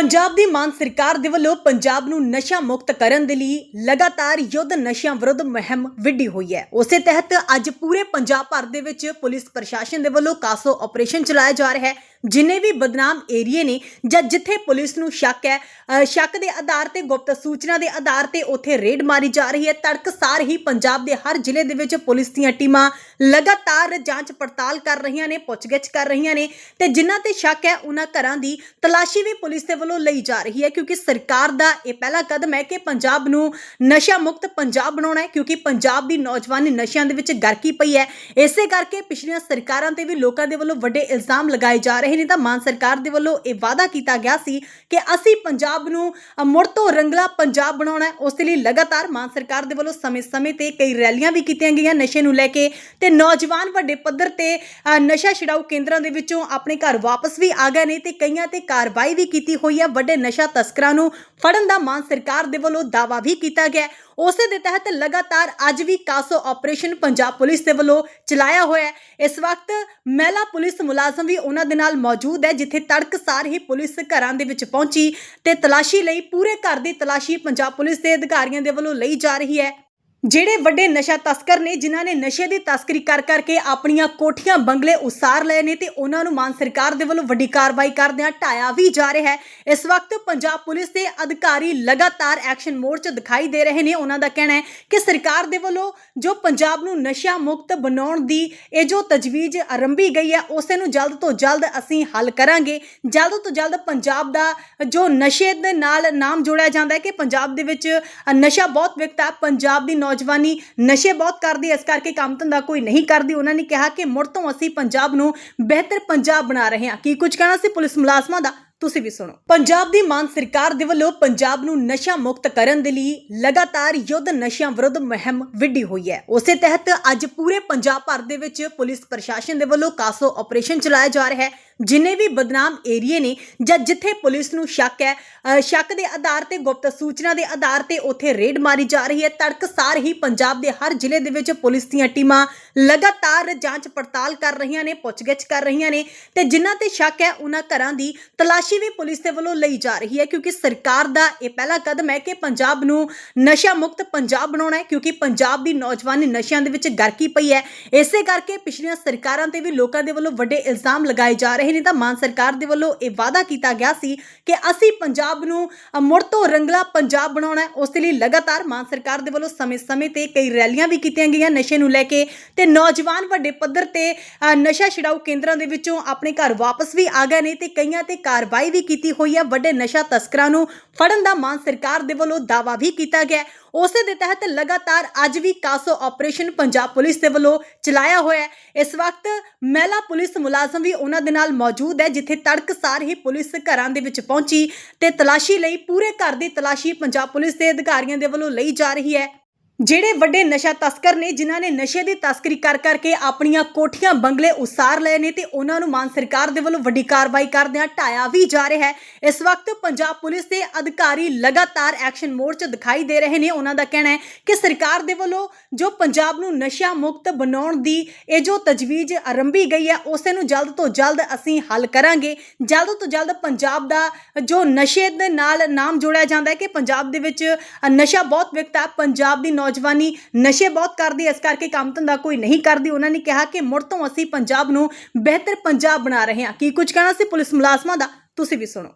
ਪੰਜਾਬ ਦੀ ਮਾਨ ਸਰਕਾਰ ਦੇ ਵੱਲੋਂ ਪੰਜਾਬ ਨੂੰ ਨਸ਼ਾ ਮੁਕਤ ਕਰਨ ਦੇ ਲਈ ਲਗਾਤਾਰ ਯੁੱਧ ਨਸ਼ਿਆਂ ਵਿਰੁੱਧ ਮੁਹਿੰਮ ਵਿੱਢੀ ਹੋਈ ਹੈ। ਉਸੇ ਤਹਿਤ ਅੱਜ ਪੂਰੇ ਪੰਜਾਬ ਭਰ ਦੇ ਵਿੱਚ ਪੁਲਿਸ ਪ੍ਰਸ਼ਾਸਨ ਦੇ ਵੱਲੋਂ ਕਾਸੋ ਆਪਰੇਸ਼ਨ ਚਲਾਇਆ ਜਾ ਰਿਹਾ ਹੈ। ਜਿਨੇ ਵੀ ਬਦਨਾਮ ਏਰੀਏ ਨੇ ਜਾਂ ਜਿੱਥੇ ਪੁਲਿਸ ਨੂੰ ਸ਼ੱਕ ਹੈ ਸ਼ੱਕ ਦੇ ਆਧਾਰ ਤੇ, ਗੁਪਤ ਸੂਚਨਾ ਦੇ ਆਧਾਰ ਤੇ ਉੱਥੇ ਰੇਡ ਮਾਰੀ ਜਾ ਰਹੀ ਹੈ। ਤੜਕਸਾਰ ਹੀ ਪੰਜਾਬ ਦੇ ਹਰ ਜ਼ਿਲ੍ਹੇ ਦੇ ਵਿੱਚ ਪੁਲਿਸ ਦੀਆਂ ਟੀਮਾਂ ਲਗਾਤਾਰ ਜਾਂਚ ਪੜਤਾਲ ਕਰ ਰਹੀਆਂ ਨੇ, ਪੁੱਛਗਿੱਛ ਕਰ ਰਹੀਆਂ ਨੇ ਤੇ ਜਿਨ੍ਹਾਂ ਤੇ ਸ਼ੱਕ ਹੈ, ਉਹਨਾਂ ਘਰਾਂ ਦੀ ਤਲਾਸ਼ੀ ਵੀ ਪੁਲਿਸ ਦੇ ਵੱਲੋਂ ਲਈ ਜਾ ਰਹੀ ਹੈ ਕਿਉਂਕਿ ਸਰਕਾਰ ਦਾ ਇਹ ਪਹਿਲਾ ਕਦਮ ਹੈ ਕਿ ਪੰਜਾਬ ਨੂੰ ਨਸ਼ਾ ਮੁਕਤ ਪੰਜਾਬ ਬਣਾਉਣਾ ਹੈ ਕਿਉਂਕਿ ਪੰਜਾਬ ਦੀ ਨੌਜਵਾਨੀ ਨਸ਼ਿਆਂ ਦੇ ਵਿੱਚ ਗਰਕੀ ਪਈ ਹੈ। ਇਸੇ ਕਰਕੇ ਪਿਛਲੀਆਂ ਸਰਕਾਰਾਂ ਤੇ ਵੀ ਲੋਕਾਂ ਦੇ ਵੱਲੋਂ ਵੱਡੇ ਇਲਜ਼ਾਮ ਲਗਾਏ ਜਾ ਰਹੇ ਨੇ ਤਾਂ ਮਾਨ ਸਰਕਾਰ ਦੇ ਵੱਲੋਂ ਇਹ ਵਾਅਦਾ ਕੀਤਾ ਗਿਆ ਸੀ ਕਿ ਅਸੀਂ ਪੰਜਾਬ ਨੂੰ ਮੁੜ ਤੋਂ ਰੰਗਲਾ ਪੰਜਾਬ ਬਣਾਉਣਾ ਹੈ। ਉਸ ਦੇ ਲਈ ਲਗਾਤਾਰ ਮਾਨ ਸਰਕਾਰ ਦੇ ਵੱਲੋਂ ਸਮੇਂ-ਸਮੇਂ ਤੇ ਕਈ ਰੈਲੀਆਂ ਵੀ ਕੀਤੀਆਂ ਗਈਆਂ ਨਸ਼ੇ ਨੂੰ ਲੈ ਕੇ ਤੇ ਨੌਜਵਾਨ ਵੱਡੇ ਪੱਧਰ ਤੇ ਨਸ਼ਾ ਛਡਾਊ ਕੇਂਦਰਾਂ ਦੇ ਵਿੱਚੋਂ ਆਪਣੇ ਘਰ ਵਾਪਸ ਵੀ ਆ ਗਏ ਨੇ ਤੇ ਕਈਆਂ ਤੇ ਕਾਰਵਾਈ ਵੀ ਕੀਤੀ ਹੋਈ ਹੈ। ਵੱਡੇ ਨਸ਼ਾ ਤਸਕਰਾਂ ਨੂੰ ਫੜਨ ਦਾ ਮਾਨ ਸਰਕਾਰ ਦੇ ਵੱਲੋਂ ਦਾਅਵਾ ਵੀ ਕੀਤਾ ਗਿਆ ਉਸੇ ਦੇ ਤਹਿਤ ਲਗਾਤਾਰ ਅੱਜ ਵੀ ਕਾਸੋ ਆਪਰੇਸ਼ਨ ਪੰਜਾਬ ਪੁਲਿਸ ਦੇ ਵੱਲੋਂ ਚਲਾਇਆ ਹੋਇਆ ਹੈ। ਇਸ ਵਕਤ ਮਹਿਲਾ ਪੁਲਿਸ ਮੁਲਾਜ਼ਮ ਵੀ ਉਹਨਾਂ ਦੇ ਨਾਲ ਮੌਜੂਦ ਹੈ, ਜਿੱਥੇ ਤੜਕਸਾਰ ਹੀ ਪੁਲਿਸ ਘਰਾਂ ਦੇ ਵਿੱਚ ਪਹੁੰਚੀ ਤੇ ਤਲਾਸ਼ੀ ਲਈ, ਪੂਰੇ ਘਰ ਦੀ ਤਲਾਸ਼ੀ ਪੰਜਾਬ ਪੁਲਿਸ ਦੇ ਅਧਿਕਾਰੀਆਂ ਦੇ ਵੱਲੋਂ ਲਈ ਜਾ ਰਹੀ ਹੈ। ਜਿਹੜੇ ਵੱਡੇ ਨਸ਼ਾ ਤਸਕਰ ਨੇ, ਜਿਨ੍ਹਾਂ ਨੇ ਨਸ਼ੇ ਦੀ ਤਸਕਰੀ ਕਰ ਕਰਕੇ ਆਪਣੀਆਂ ਕੋਠੀਆਂ ਬੰਗਲੇ ਉਸਾਰ ਲਏ ਨੇ ਤੇ ਉਹਨਾਂ ਨੂੰ ਮਾਨ ਸਰਕਾਰ ਦੇ ਵੱਲੋਂ ਵੱਡੀ ਕਾਰਵਾਈ ਕਰਦਿਆਂ ਢਾਇਆ ਵੀ ਜਾ ਰਿਹਾ ਹੈ। ਇਸ ਵਕਤ ਪੰਜਾਬ ਪੁਲਿਸ ਦੇ ਅਧਿਕਾਰੀ ਲਗਾਤਾਰ ਐਕਸ਼ਨ ਮੋਡ 'ਚ ਦਿਖਾਈ ਦੇ ਰਹੇ ਨੇ। ਉਹਨਾਂ ਦਾ ਕਹਿਣਾ ਹੈ ਕਿ ਸਰਕਾਰ ਦੇ ਵੱਲੋਂ ਜੋ ਪੰਜਾਬ ਨੂੰ ਨਸ਼ਾ ਮੁਕਤ ਬਣਾਉਣ ਦੀ ਇਹ ਜੋ ਤਜਵੀਜ਼ ਆਰੰਭੀ ਗਈ ਹੈ, ਉਸੇ ਨੂੰ ਜਲਦ ਤੋਂ ਜਲਦ ਅਸੀਂ ਹੱਲ ਕਰਾਂਗੇ। ਜਲਦ ਤੋਂ ਜਲਦ ਪੰਜਾਬ ਦਾ ਜੋ ਨਸ਼ੇ ਦੇ ਨਾਲ ਨਾਮ ਜੋੜਿਆ ਜਾਂਦਾ ਹੈ ਕਿ ਪੰਜਾਬ ਦੇ ਵਿੱਚ ਨਸ਼ਾ ਬਹੁਤ ਵਿਕਤਾ ਪੰਜਾਬ ਦੀ ਨੌਜਵਾਨੀ ਨਸ਼ੇ ਬਹੁਤ ਕਰਦੀ ਹੈ, ਇਸ ਕਰਕੇ ਕੰਮ ਧੰਦਾ ਕੋਈ ਨਹੀਂ ਕਰਦੀ। ਉਹਨਾਂ ਨੇ ਕਿਹਾ ਕਿ ਮੁੜ ਤੋਂ ਅਸੀਂ ਪੰਜਾਬ ਨੂੰ ਬਿਹਤਰ ਪੰਜਾਬ ਬਣਾ ਰਹੇ ਹਾਂ। ਕੀ ਕੁਝ ਕਹਿਣਾ ਸੀ ਪੁਲਿਸ ਮੁਲਾਜ਼ਮਾਂ ਦਾ? ਤੁਸੀਂ ਵੀ ਸੁਣੋ। ਪੰਜਾਬ ਦੀ ਮਾਨ ਸਰਕਾਰ ਦੇ ਵੱਲੋਂ ਪੰਜਾਬ ਨੂੰ ਨਸ਼ਾ ਮੁਕਤ ਕਰਨ ਦੇ ਲਈ ਲਗਾਤਾਰ ਯੁੱਧ ਨਸ਼ਿਆਂ ਵਿਰੁੱਧ ਮੁਹਿੰਮ ਵਿੱਢੀ ਹੋਈ ਹੈ। ਉਸੇ ਤਹਿਤ ਅੱਜ ਪੂਰੇ ਪੰਜਾਬ ਭਰ ਦੇ ਵਿੱਚ ਪੁਲਿਸ ਪ੍ਰਸ਼ਾਸਨ ਦੇ ਵੱਲੋਂ ਕਾਸੋ ਆਪਰੇਸ਼ਨ ਚਲਾਇਆ ਜਾ ਰਿਹਾ ਹੈ। ਜਿਨੇ ਵੀ ਬਦਨਾਮ ਏਰੀਏ ਨੇ ਜਾਂ ਜਿੱਥੇ ਪੁਲਿਸ ਨੂੰ ਸ਼ੱਕ ਹੈ ਸ਼ੱਕ ਦੇ ਆਧਾਰ ਤੇ, ਗੁਪਤ ਸੂਚਨਾ ਦੇ ਆਧਾਰ ਤੇ ਉੱਥੇ ਰੇਡ ਮਾਰੀ ਜਾ ਰਹੀ ਹੈ। ਤੜਕਸਾਰ ਹੀ ਪੰਜਾਬ ਦੇ ਹਰ ਜ਼ਿਲ੍ਹੇ ਦੇ ਵਿੱਚ ਪੁਲਿਸ ਦੀਆਂ ਟੀਮਾਂ ਲਗਾਤਾਰ ਜਾਂਚ ਪੜਤਾਲ ਕਰ ਰਹੀਆਂ ਨੇ, ਪੁੱਛਗਿੱਛ ਕਰ ਰਹੀਆਂ ਨੇ ਤੇ ਜਿਨ੍ਹਾਂ ਤੇ ਸ਼ੱਕ ਹੈ, ਉਹਨਾਂ ਘਰਾਂ ਦੀ ਤਲਾਸ਼ੀ ਵੀ ਪੁਲਿਸ ਦੇ ਵੱਲੋਂ ਲਈ ਜਾ ਰਹੀ ਹੈ ਕਿਉਂਕਿ ਸਰਕਾਰ ਦਾ ਇਹ ਪਹਿਲਾ ਕਦਮ ਹੈ ਕਿ ਪੰਜਾਬ ਨੂੰ ਨਸ਼ਾ ਮੁਕਤ ਪੰਜਾਬ ਬਣਾਉਣਾ ਹੈ ਕਿਉਂਕਿ ਪੰਜਾਬ ਦੀ ਨੌਜਵਾਨੀ ਨਸ਼ਿਆਂ ਦੇ ਵਿੱਚ ਗਰਕੀ ਪਈ ਹੈ। ਇਸੇ ਕਰਕੇ ਪਿਛਲੀਆਂ ਸਰਕਾਰਾਂ ਤੇ ਵੀ ਲੋਕਾਂ ਦੇ ਵੱਲੋਂ ਵੱਡੇ ਇਲਜ਼ਾਮ ਲਗਾਏ ਜਾ ਰਹੇ ਨੇ ਤਾਂ ਮਾਨ ਸਰਕਾਰ ਦੇ ਵੱਲੋਂ ਇਹ ਵਾਅਦਾ ਕੀਤਾ ਗਿਆ ਸੀ ਕਿ ਅਸੀਂ ਪੰਜਾਬ ਨੂੰ ਮੁੜ ਤੋਂ ਰੰਗਲਾ ਪੰਜਾਬ ਬਣਾਉਣਾ ਹੈ। ਉਸ ਦੇ ਲਈ ਲਗਾਤਾਰ ਮਾਨ ਸਰਕਾਰ ਦੇ ਵੱਲੋਂ ਸਮੇਂ-ਸਮੇਂ ਤੇ ਕਈ ਰੈਲੀਆਂ ਵੀ ਕੀਤੀਆਂ ਗਈਆਂ ਨਸ਼ੇ ਨੂੰ ਲੈ ਕੇ ਤੇ ਨੌਜਵਾਨ ਵੱਡੇ ਪੱਧਰ ਤੇ ਨਸ਼ਾ ਛਡਾਊ ਕੇਂਦਰਾਂ ਦੇ ਵਿੱਚੋਂ ਆਪਣੇ ਘਰ ਵਾਪਸ ਵੀ ਆ ਗਏ ਨੇ ਤੇ ਕਈਆਂ ਤੇ ਕਾਰਵਾਈ ਵੀ ਕੀਤੀ ਹੋਈ ਹੈ। ਵੱਡੇ ਨਸ਼ਾ ਤਸਕਰਾਂ ਨੂੰ ਫੜਨ ਦਾ ਮਾਨ ਸਰਕਾਰ ਦੇ ਵੱਲੋਂ ਦਾਅਵਾ ਵੀ ਕੀਤਾ ਗਿਆ ਉਸੇ ਦੇ ਤਹਿਤ ਲਗਾਤਾਰ ਅੱਜ ਵੀ ਕਾਸੋ ਆਪਰੇਸ਼ਨ ਪੰਜਾਬ ਪੁਲਿਸ ਦੇ ਵੱਲੋਂ ਚਲਾਇਆ ਹੋਇਆ ਹੈ। ਇਸ ਵਕਤ ਮਹਿਲਾ ਪੁਲਿਸ ਮੁਲਾਜ਼ਮ ਵੀ ਉਹਨਾਂ ਦੇ ਨਾਲ ਮੌਜੂਦ ਹੈ, ਜਿੱਥੇ ਤੜਕਸਾਰ ਹੀ ਪੁਲਿਸ ਘਰਾਂ ਦੇ ਵਿੱਚ ਪਹੁੰਚੀ ਤੇ ਤਲਾਸ਼ੀ ਲਈ ਪੂਰੇ ਘਰ ਦੀ ਤਲਾਸ਼ੀ ਪੰਜਾਬ ਪੁਲਿਸ ਦੇ ਅਧਿਕਾਰੀਆਂ ਦੇ ਵੱਲੋਂ ਲਈ ਜਾ ਰਹੀ ਹੈ। ਜਿਹੜੇ ਵੱਡੇ ਨਸ਼ਾ ਤਸਕਰ ਨੇ, ਜਿਨ੍ਹਾਂ ਨੇ ਨਸ਼ੇ ਦੀ ਤਸਕਰੀ ਕਰ ਕਰਕੇ ਆਪਣੀਆਂ ਕੋਠੀਆਂ ਬੰਗਲੇ ਉਸਾਰ ਲਏ ਨੇ ਤੇ ਉਹਨਾਂ ਨੂੰ ਮਾਨ ਸਰਕਾਰ ਦੇ ਵੱਲੋਂ ਵੱਡੀ ਕਾਰਵਾਈ ਕਰਦਿਆਂ ਢਾਇਆ ਵੀ ਜਾ ਰਿਹਾ ਹੈ। ਇਸ ਵਕਤ ਪੰਜਾਬ ਪੁਲਿਸ ਦੇ ਅਧਿਕਾਰੀ ਲਗਾਤਾਰ ਐਕਸ਼ਨ ਮੋਡ 'ਚ ਦਿਖਾਈ ਦੇ ਰਹੇ ਨੇ। ਉਹਨਾਂ ਦਾ ਕਹਿਣਾ ਹੈ ਕਿ ਸਰਕਾਰ ਦੇ ਵੱਲੋਂ ਜੋ ਪੰਜਾਬ ਨੂੰ ਨਸ਼ਾ ਮੁਕਤ ਬਣਾਉਣ ਦੀ ਇਹ ਜੋ ਤਜਵੀਜ਼ ਆਰੰਭੀ ਗਈ ਹੈ, ਉਸੇ ਨੂੰ ਜਲਦ ਤੋਂ ਜਲਦ ਅਸੀਂ ਹੱਲ ਕਰਾਂਗੇ। ਜਲਦ ਤੋਂ ਜਲਦ ਪੰਜਾਬ ਦਾ ਜੋ ਨਸ਼ੇ ਦੇ ਨਾਲ ਨਾਮ ਜੋੜਿਆ ਜਾਂਦਾ ਹੈ ਕਿ ਪੰਜਾਬ ਦੇ ਵਿੱਚ ਨਸ਼ਾ ਬਹੁਤ ਵਿਕਤਾ ਪੰਜਾਬ ਦੀ ਨੌ ਨੌਜਵਾਨੀ ਨਸ਼ੇ ਬਹੁਤ ਕਰਦੀ ਹੈ, ਇਸ ਕਰਕੇ ਕੰਮ ਧੰਦਾ ਕੋਈ ਨਹੀਂ ਕਰਦੀ। ਉਹਨਾਂ ਨੇ ਕਿਹਾ ਕਿ ਮੁੜ ਤੋਂ ਅਸੀਂ ਪੰਜਾਬ ਨੂੰ ਬਿਹਤਰ ਪੰਜਾਬ ਬਣਾ ਰਹੇ ਹਾਂ। ਕੀ ਕੁਝ ਕਹਿਣਾ ਸੀ ਪੁਲਿਸ ਮੁਲਾਜ਼ਮਾਂ ਦਾ? ਤੁਸੀਂ ਵੀ ਸੁਣੋ।